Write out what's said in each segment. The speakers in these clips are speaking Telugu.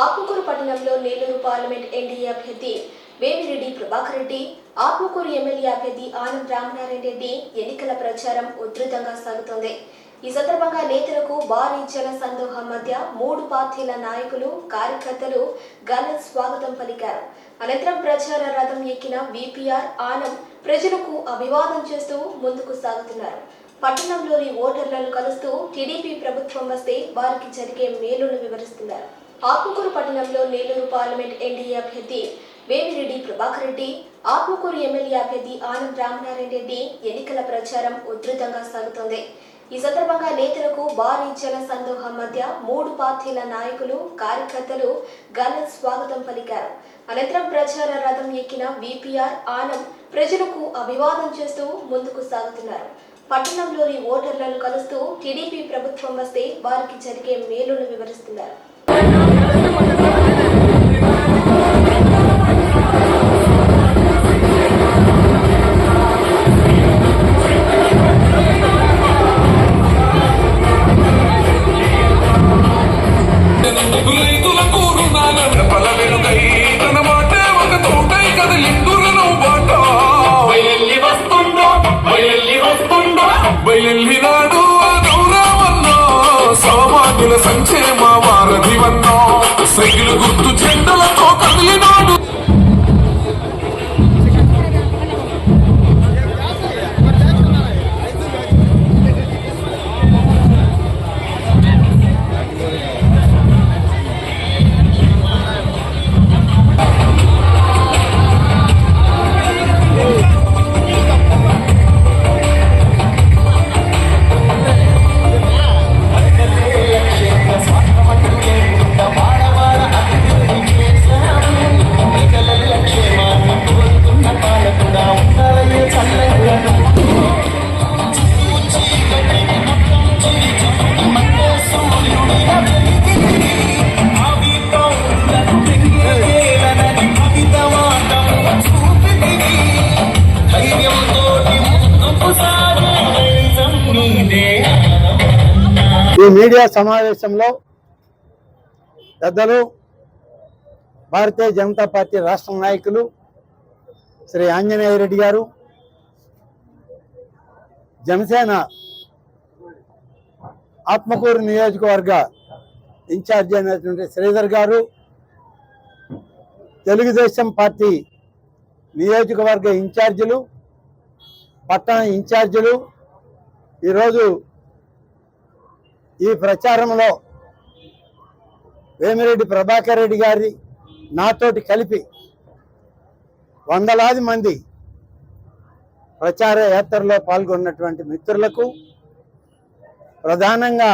ఆత్మకూరు పట్టణంలో నెల్లూరు పార్లమెంట్ ఎన్డీఏ అభ్యర్థి వేమిరెడ్డి ప్రభాకర్ రెడ్డి ఆత్మకూరు ఎమ్మెల్యే అభ్యర్థి ఆనం రామనారాయణ రెడ్డి ఎన్నికల ప్రచారం ఉధృతంగా సాగుతోంది. ఈ సందర్భంగా నేతలకు భారీ జన సందోహం మధ్య మూడు పార్టీల నాయకులు కార్యకర్తలు ఘన స్వాగతం పలికారు. అనంతరం ప్రచార రథం ఎక్కిన విపిఆర్ ఆనం ప్రజలకు అభివాదం చేస్తూ ముందుకు సాగుతున్నారు. పట్టణంలోని ఓటర్లను కలుస్తూ టీడీపీ ప్రభుత్వం వస్తే వారికి జరిగే మేలును వివరిస్తున్నారు. ఆత్మకూరు పట్టణంలో నెల్లూరు పార్లమెంట్ ఎన్డీఏ అభ్యర్థి వేమిరెడ్డి ప్రభాకర్ రెడ్డి ఆత్మకూరు ఎమ్మెల్యే అభ్యర్థి ఆనంద్ రామనారాయణ రెడ్డి ఎన్నికల ప్రచారం ఉధృతంగా సాగుతోంది. ఈ సందర్భంగా నేతలకు భారీ జన సందోహం మధ్య మూడు పార్టీల నాయకులు కార్యకర్తలు ఘన స్వాగతం పలికారు. అనంతరం ప్రచార రథం ఎక్కిన విపిఆర్ ఆనం ప్రజలకు అభివాదం చేస్తూ ముందుకు సాగుతున్నారు. పట్టణంలోని ఓటర్లను కలుస్తూ టీడీపీ ప్రభుత్వం వస్తే వారికి జరిగే మేలును వివరిస్తున్నారు. Thank you. సైకిల్ గుర్తు ఈ మీడియా సమావేశంలో పెద్దలు భారతీయ జనతా పార్టీ రాష్ట్ర నాయకులు శ్రీ ఆంజనేయ రెడ్డి గారు జనసేన ఆత్మకూరు నియోజకవర్గ ఇన్ఛార్జి అయినటువంటి శ్రీధర్ గారు తెలుగుదేశం పార్టీ నియోజకవర్గ ఇన్ఛార్జీలు పట్టణ ఇన్ఛార్జీలు ఈరోజు ఈ ప్రచారంలో వేమిరెడ్డి ప్రభాకర్ రెడ్డి గారి నాతోటి కలిపి వందలాది మంది ప్రచార యాత్రలో పాల్గొన్నటువంటి మిత్రులకు ప్రధానంగా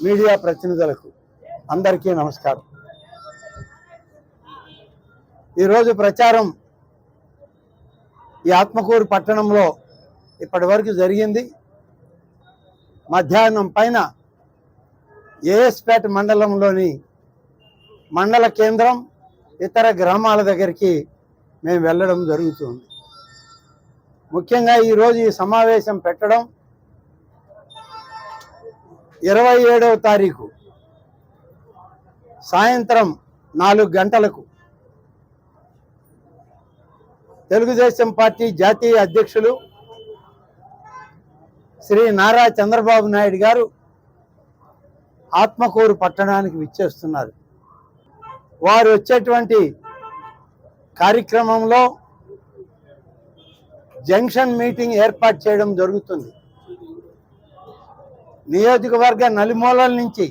మీడియా ప్రతినిధులకు అందరికీ నమస్కారం. ఈరోజు ప్రచారం ఈ ఆత్మకూరు పట్టణంలో ఇప్పటి వరకు జరిగింది. మధ్యాహ్నం పైన ఏఎస్పేట మండలంలోని మండల కేంద్రం ఇతర గ్రామాల దగ్గరికి మేము వెళ్ళడం జరుగుతుంది. ముఖ్యంగా ఈరోజు ఈ సమావేశం పెట్టడం ఇరవై ఏడవ తారీఖు సాయంత్రం నాలుగు గంటలకు తెలుగుదేశం పార్టీ జాతీయ అధ్యక్షులు శ్రీ నారా చంద్రబాబు నాయుడు గారు ఆత్మకూరు పట్టణానికి విచ్చేస్తున్నారు. వారు వచ్చేటువంటి కార్యక్రమంలో జంక్షన్ మీటింగ్ ఏర్పాటు చేయడం జరుగుతుంది. నియోజకవర్గ నలుమూలల నుంచి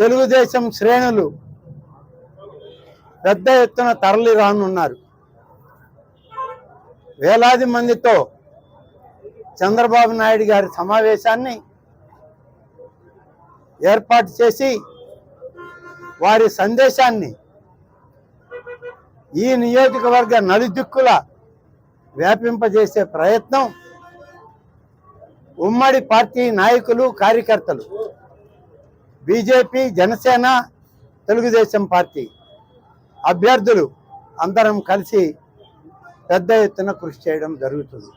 తెలుగుదేశం శ్రేణులు పెద్ద ఎత్తున తరలి రానున్నారు. వేలాది మందితో చంద్రబాబు నాయుడు గారి సమావేశాన్ని ఏర్పాటు చేసి వారి సందేశాన్ని ఈ నియోజకవర్గ నలుదిక్కుల వ్యాపింపజేసే ప్రయత్నం ఉమ్మడి పార్టీ నాయకులు కార్యకర్తలు బీజేపీ జనసేన తెలుగుదేశం పార్టీ అభ్యర్థులు అందరం కలిసి పెద్ద ఎత్తున కృషి చేయడం జరుగుతుంది.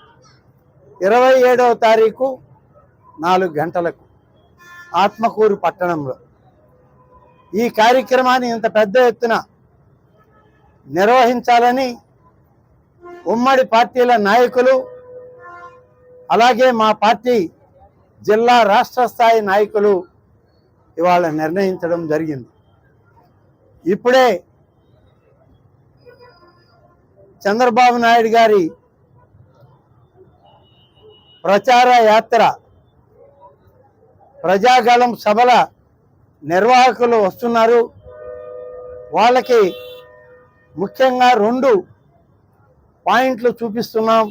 ఇరవై ఏడవ తారీఖు నాలుగు గంటలకు ఆత్మకూరు పట్టణంలో. ఈ కార్యక్రమాన్ని ఇంత పెద్ద ఎత్తున నిర్వహించాలని ఉమ్మడి పార్టీల నాయకులు అలాగే మా పార్టీ జిల్లా రాష్ట్ర స్థాయి నాయకులు ఇవాళ నిర్ణయించడం జరిగింది. ఇప్పుడే చంద్రబాబు నాయుడు గారి ప్రచార యాత్ర ప్రజాగళం సభల నిర్వాహకులు వస్తున్నారు. వాళ్ళకి ముఖ్యంగా రెండు పాయింట్లు చూపిస్తున్నాం.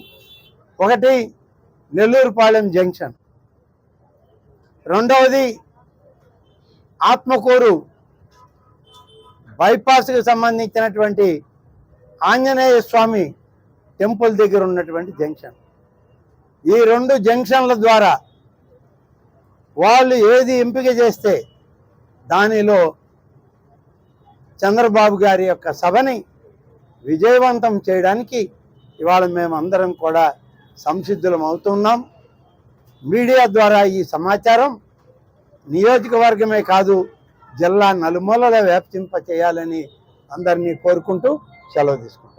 ఒకటి నెల్లూరుపాలెం జంక్షన్. రెండవది ఆత్మకూరు బైపాస్కి సంబంధించినటువంటి ఆంజనేయ స్వామి టెంపుల్ దగ్గర ఉన్నటువంటి జంక్షన్. ఈ రెండు జంక్షన్ల ద్వారా వాళ్ళు ఏది ఎంపిక చేస్తే దానిలో చంద్రబాబు గారి యొక్క సభని విజయవంతం చేయడానికి ఇవాళ మేము అందరం కూడా సంసిద్ధులం అవుతున్నాం. మీడియా ద్వారా ఈ సమాచారం నియోజకవర్గమే కాదు జిల్లా నలుమూలల వ్యాప్తింప చేయాలని అందరినీ కోరుకుంటూ సెలవు తీసుకుంటాం